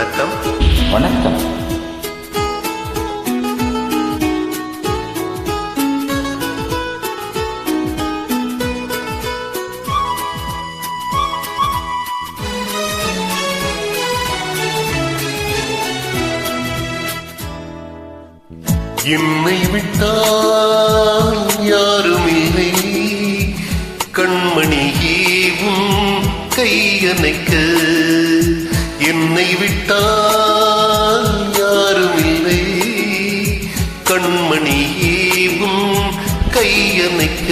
வணக்கம். வணக்கம். என்னை விட்டால் யாரும் இல்லை. கண்மணியேவும் கையணைக்க என்னை விட்டால் யாரும் இல்லை கண்மணியேவும் கையணைக்க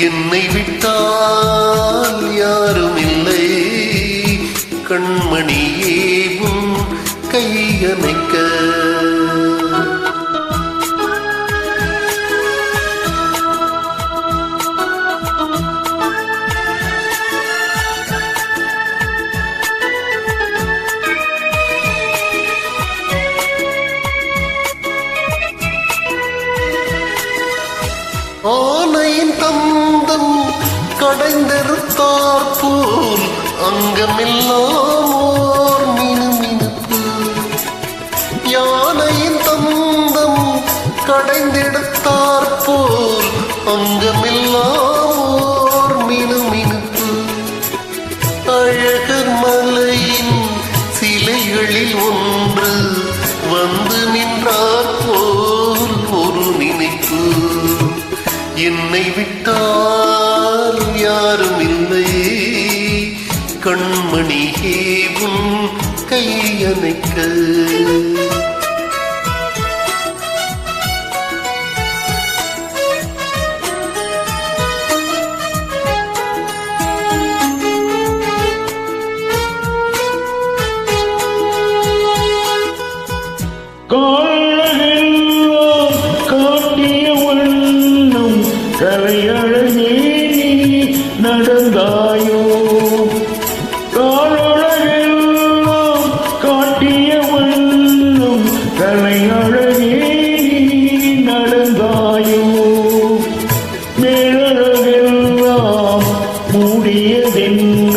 என்னை விட்டால் யாரும் இல்லை கண்மணியேவும் கையணைக்க ஆனையின் தம் தந்தம் கடைந்தெருத்தார் போல் அங்கமெல்லாம் ஓர் மினுமினுப்பு யானையின் தந்தம் கடைந்தெடுத்தார் போல் அங்கமெல்லாம் ஓர் மினுமினுப்பு அழகர் மலையின் சிலைகளில் ஒன்று என்னை விட்டால் யாரும் இல்லை. கண்மணியே உன் கையணைக்க காலழகெல்லாம் காட்டிய வண்ணம் கலையழகே நடந்தாயோ? மேலழகெல்லாம் மூடியதென்ன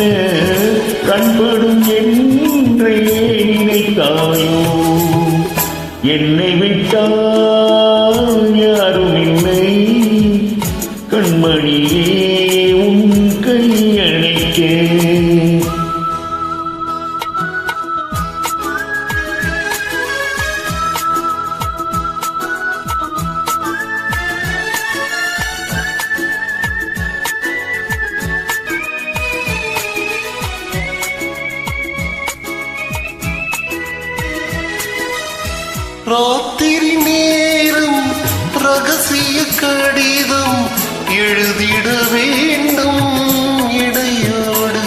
கண்படும் என்றே நினைத்தாயோ? என்னை விட்டால் யாரும் இல்லை கண்மணியே ராத்திரி நேரம் ரகசிய கடிதம் எழுதிட வேண்டும் இடையோடு.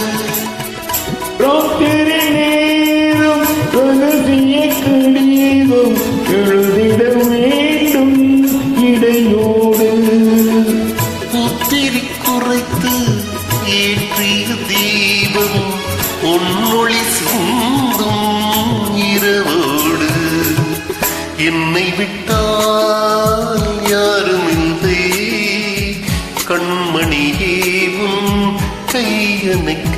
ராத்திரி நேரம் ரகசிய கடிதம் எழுதிட வேண்டும் இடையோடு. புத்திரி குறைத்து ஏற்றிய தீபம் பொன்னொளி என்னை விட்டால் யாரும் இல்லை கண்மணியேவும் கையணைக்க